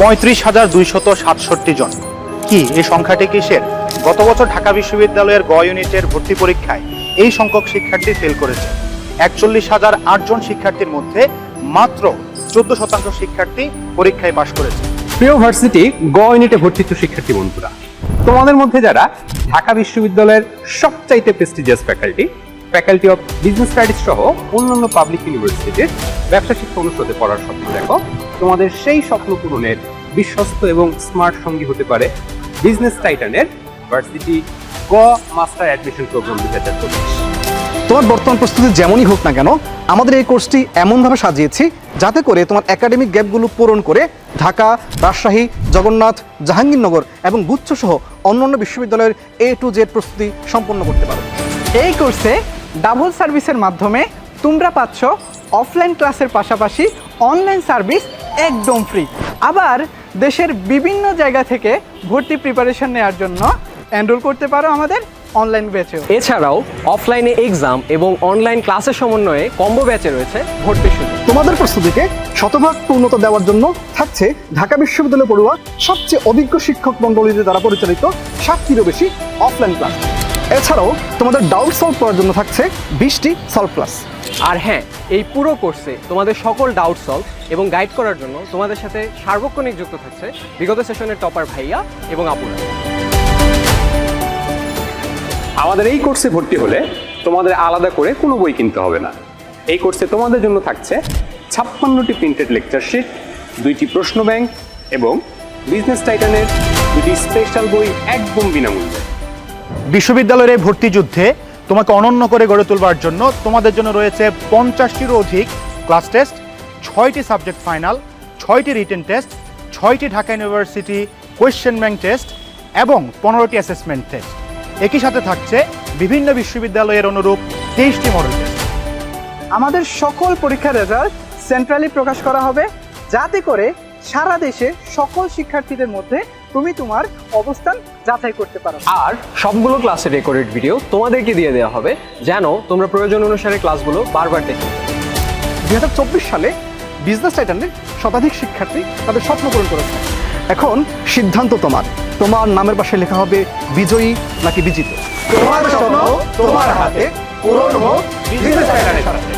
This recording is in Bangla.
পঁয়ত্রিশ হাজার দুইশত সাতষট্টি জন। কি, এই সংখ্যাটি কিসের? গত বছর ঢাকা বিশ্ববিদ্যালয়ের গ ইউনিটের ভর্তি পরীক্ষায় এই সংখ্যক শিক্ষার্থী ফেল করেছে। একচল্লিশ হাজার আটজন শিক্ষার্থীর মধ্যে মাত্র চোদ্দ শতাংশ শিক্ষার্থী পরীক্ষায় পাশ করেছে। প্রিয় ভার্সিটি, গ ইউনিটে ভর্তিত শিক্ষার্থী বন্ধুরা, তোমাদের মধ্যে যারা ঢাকা বিশ্ববিদ্যালয়ের সবচাইতে prestigious faculty faculty of business studies সহ অন্যান্য পাবলিক ইউনিভার্সিটির ব্যবসা শিক্ষা অনুষদে পড়ার স্বপ্ন দেখো। তোমাদের সেই স্বপ্ন পূরণের বিশ্বস্ত এবং স্মার্ট সঙ্গী হতে পারে বিজনেস টাইটানের ভার্সিটি গ মাস্টার অ্যাডমিশন প্রোগ্রাম দু হাজার চব্বিশ। তোমার বর্তমান প্রস্তুতি যেমনই হোক না কেন, আমাদের এই কোর্সটি এমনভাবে সাজিয়েছি যাতে করে তোমার একাডেমিক গ্যাপগুলো পূরণ করে ঢাকা, রাজশাহী, জগন্নাথ, জাহাঙ্গীরনগর এবং গুচ্ছসহ অন্যান্য বিশ্ববিদ্যালয়ের এ টু জেড প্রস্তুতি সম্পন্ন করতে পারো। এই কোর্সে ডাবল সার্ভিসের মাধ্যমে তোমরা পাচ্ছ অফলাইন ক্লাসের পাশাপাশি অনলাইন সার্ভিস একদম ফ্রি। আবার দেশের বিভিন্ন জায়গা থেকে ভর্তি প্রিপারেশন নেওয়ার জন্য এনরোল করতে পারো আমাদের অনলাইন ব্যাচেও এছাড়াও অফলাইনে এক্সাম এবং অনলাইন ক্লাসের সমন্বয়ে কম্বো ব্যাচে রয়েছে ভর্তি সুযোগ। তোমাদের প্রস্তুতিকে শতভাগ পূর্ণতা দেওয়ার জন্য থাকছে ঢাকা বিশ্ববিদ্যালয় পড়ুয়া সবচেয়ে অভিজ্ঞ শিক্ষক মণ্ডলীদের দ্বারা পরিচালিত ষাটটিরও বেশি অফলাইন ক্লাস এছাড়াও তোমাদের ডাউট সলভ করার জন্য থাকছে বিশটি সলভ ক্লাস আর হ্যাঁ এই পুরো কোর্সে তোমাদের সকল ডাউট সলভ এবং গাইড করার জন্য তোমাদের সাথে সার্বক্ষণিক যুক্ত থাকছে বিগত সেশনের টপার ভাইয়া এবং আপুরা আমাদের এই কোর্সে ভর্তি হলে তোমাদের আলাদা করে কোনো বই কিনতে হবে না। এই কোর্সে তোমাদের জন্য থাকছে ছাপ্পান্নটি প্রিন্টেড লেকচার শিট দুইটি প্রশ্ন ব্যাংক এবং বিজনেস টাইটানের দুটি স্পেশাল বই একদম বিনামূল্যে। বিশ্ববিদ্যালয়ের এই ভর্তি যুদ্ধে তোমাকে অনন্য করে গড়ে তোলবার জন্য তোমাদের জন্য রয়েছে পঞ্চাশটিরও অধিক ক্লাস টেস্ট ছয়টি সাবজেক্ট ফাইনাল ছয়টি রিটেন টেস্ট ছয়টি Dhaka university question bank test এবং পনেরোটি অ্যাসেসমেন্ট টেস্ট একই সাথে থাকছে বিভিন্ন বিশ্ববিদ্যালয়ের অনুরূপ তেইশটি মডেল টেস্ট আমাদের সকল পরীক্ষার রেজাল্ট সেন্ট্রালি প্রকাশ করা হবে, যাতে করে সারা দেশে সকল শিক্ষার্থীদের মধ্যে তুমি তোমার অবস্থান যাচাই করতে পারো। আর সবগুলো ক্লাসের রেকর্ডেড ভিডিও তোমাদেরকে দিয়ে দেওয়া হবে যেন তোমরা প্রয়োজন অনুসারে ক্লাসগুলো বারবার দেখে। দুই হাজার চব্বিশ সালে বিজনেস টাইটানের শতাধিক শিক্ষার্থী তাদের স্বপ্ন পূরণ করেছে। এখন সিদ্ধান্ত তোমার। তোমার নামের পাশে লেখা হবে বিজয়ী নাকি বিজিত? তোমার স্বপ্ন তোমার হাতে পূরণ হোক বিজনেস টাইটানের সাথে।